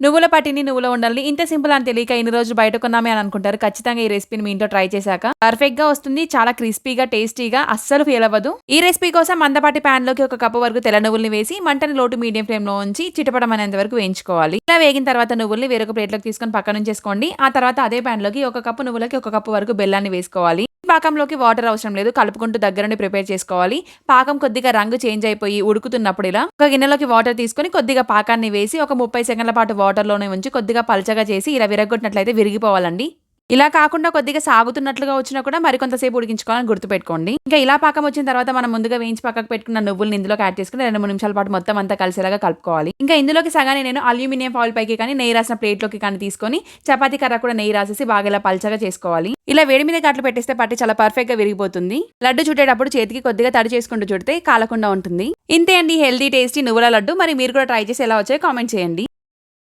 నువ్వుల పట్టిని నువ్వులో ఉండాలని ఇంత సింపుల్ అని తెలియక ఇన్ని రోజులు బయట కొన్నామే అని అనుకుంటారు. ఖచ్చితంగా ఈ రెసిపీని మీ ఇంట్లో ట్రై చేశాక. పర్ఫెక్ట్గా వస్తుంది చాలా క్రిస్పీగా టేస్టీగా అస్సలు ఫీల్ అవ్వదు. ఈ రెసిపీ కోసం మందపాటి ప్యాన్లోకి ఒక కప్పు వరకు తెల్ల నువ్వుల్ని వేసి మంటని లోటు మీడియం ఫ్లేమ్లో ఉంచి చిటపడమనేంత వరకు వేయించుకోవాలి. ఇలా వేగిన తర్వాత నువ్వుల్ని వేరొక ప్లేట్లోకి తీసుకొని పక్కన ఉంచేసుకోండి ఆ తర్వాత అదే పాన్లోకి ఒక కప్పు నువ్వులకి ఒక కప్పు వరకు బెల్లాన్ని వేసుకోవాలి. పాకంలోకి వాటర్ అవసరం లేదు కలుపుకుంటూ దగ్గరుండి ప్రిపేర్ చేసుకోవాలి. పాకం కొద్దిగా రంగు చేంజ్ అయిపోయి ఉడుకుతున్నప్పుడు ఇలా ఒక గిన్నెలోకి వాటర్ తీసుకొని కొద్దిగా పాకాన్ని వేసి ఒక ముప్పై సెకండ్ల పాటు వాటర్లోనే ఉంచి కొద్దిగా పలచగా చేసి ఇలా విరగొట్టినట్లయితే విరిగిపోవాలండి. ఇలా కాకుండా కొద్దిగా సాగుతున్నట్లుగా వచ్చినా కూడా మరికొంతసేపు ఉడికించుకోవాలని గుర్తుపెట్టుకోండి. ఇంకా ఇలా పాకం వచ్చిన తర్వాత మనం ముందుగా వేయించి పక్కకు పెట్టుకున్న నువ్వులను ఇందులోకి యాడ్ చేసుకుని రెండు మూడు నిమిషాల పాటు మొత్తం అంతా కలిసేలాగా కలుపుకోవాలి. ఇంకా ఇందులోకి సగానే నేను అల్యూమినియం ఫాయిల్ పైకి కానీ నెయ్యి రాసిన ప్లేట్లోకి కానీ తీసుకొని చపాతీ కర్ర కూడా నెయ్యి రాసేసి బాగా ఇలా పల్చగా చేసుకోవాలి. ఇలా వేడి మీద గట్లు పెట్టేస్తే పట్టి చాలా పర్ఫెక్ట్గా విరిగిపోతుంది. లడ్డు చుట్టేటప్పుడు చేతికి కొద్దిగా తడి చేసుకుంటూ చుడితే కాలకుండా ఉంటుంది. ఇంతే అండి హెల్దీ టేస్టీ నువ్వుల లడ్డు. మరి మీరు కూడా ట్రై చేసి ఎలా వచ్చాయో కామెంట్ చేయండి.